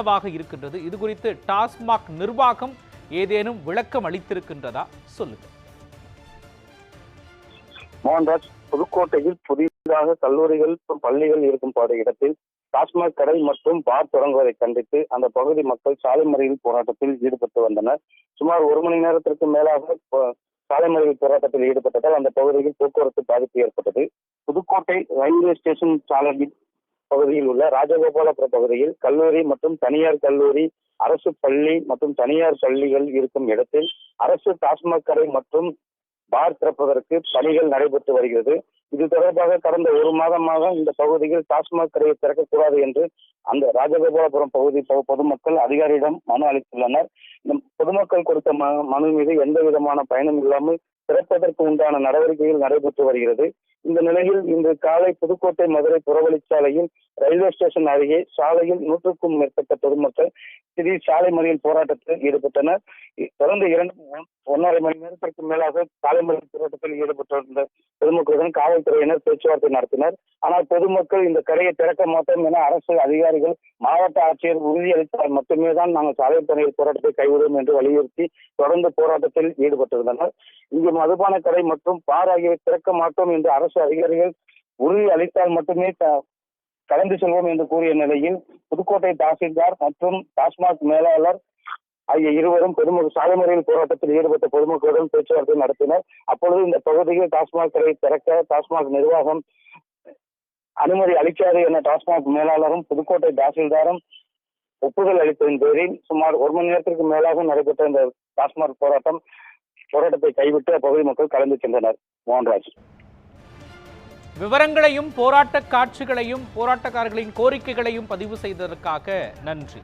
என்னவாக இருக்கின்றது. இது குறித்து டாஸ்மாக் நிர்வாகம் ஏதேனும் விளக்கம் அளித்திருக்கின்றதா? சொல்லுங்க. மோகன்ராஜ் புதுக்கோட்டையில் புதிதாக கல்லூரிகள் பள்ளிகள் இருக்கும் பாத இடத்தில் டாஸ்மாக் கடை மற்றும் பார் தொடங்குவதை கண்டித்து அந்த பகுதி மக்கள் சாலை மறியல் போராட்டத்தில் ஈடுபட்டு வந்தனர். சுமார் ஒரு மணி நேரத்திற்கு மேலாக சாலை மறியல் போராட்டத்தில் ஈடுபட்டதால் அந்த பகுதியில் போக்குவரத்து பாதிப்பு ஏற்பட்டது. புதுக்கோட்டை ரயில்வே ஸ்டேஷன் சாலையில் பகுதியில் உள்ள ராஜகோபாலபுரம் பகுதியில் கல்லூரி மற்றும் தனியார் கல்லூரி அரசு பள்ளி மற்றும் தனியார் பள்ளிகள் இருக்கும் இடத்தில் அரசு டாஸ்மாக் கடை மற்றும் பார் திறப்பதற்கு பணிகள் நடைபெற்று வருகிறது. இது தொடர்பாக கடந்த ஒரு மாதமாக இந்த பகுதியில் டாஸ்மாக் கடையை திறக்கக்கூடாது என்று அந்த ராஜகோபாலபுரம் பகுதி பொதுமக்கள் அதிகாரியிடம் மனு அளித்துள்ளனர். பொதுமக்கள் கொடுத்த மனு மீது எந்த விதமான பயனும் இல்லாமல் திறப்பதற்கு உண்டான நடவடிக்கைகள் நடைபெற்று வருகிறது. இந்த நிலையில் இன்று காலை புதுக்கோட்டை மதுரை புறவழிச்சாலையில் ரயில்வே ஸ்டேஷன் அருகே சாலையில் நூற்றுக்கும் மேற்பட்ட பொதுமக்கள் திடீர் சாலை மறியல் போராட்டத்தில் ஈடுபட்டனர். தொடர்ந்து இரண்டு ஒன்றரை மணி நேரத்திற்கு மேலாக சாலை மறியல் போராட்டத்தில் ஈடுபட்டிருந்த பொதுமக்களுடன் காவல்துறையினர் பேச்சுவார்த்தை நடத்தினர். ஆனால் பொதுமக்கள் இந்த கடையை திறக்க மாட்டோம் என அரசு அதிகாரிகள் மாவட்ட ஆட்சியர் உறுதியளித்தால் மட்டுமே தான் நாங்கள் சாலை பணியில் போராட்டத்தை கைவிடுவோம் என்று வலியுறுத்தி தொடர்ந்து போராட்டத்தில் ஈடுபட்டிருந்தனர். இங்கு மதுபான கடை மற்றும் பார் ஆகியவை திறக்க மாட்டோம் என்று அரசு அரசு அதிகாரிகள் உறுதி அளித்தால் மட்டுமே கலந்து செல்வோம் என்று கூறிய நிலையில் புதுக்கோட்டை தாசில்தார் மற்றும் டாஸ்மாக் மேலாளர் ஆகிய இருவரும் பொதுமக்கள் சாலை மறியல் போராட்டத்தில் ஈடுபட்ட பொதுமக்களுடன் பேச்சுவார்த்தை நடத்தினர். அப்பொழுது இந்த பகுதியில் டாஸ்மாக் கடை திறக்க டாஸ்மாக் நிர்வாகம் அனுமதி அளிக்காது என டாஸ்மாக் மேலாளரும் புதுக்கோட்டை தாசில்தாரும் ஒப்புதல் அளித்ததன் பேரில் சுமார் ஒரு மணி நேரத்திற்கு மேலாக நடைபெற்ற இந்த டாஸ்மாக் போராட்டம் போராட்டத்தை கைவிட்டு அப்பகுதி மக்கள் கலந்து சென்றனர். மோகன்ராஜ். விவரங்களையும் போராட்ட காட்சிகளையும் போராட்டக்காரர்களின் கோரிக்கைகளையும் பதிவு செய்ததற்காக நன்றி.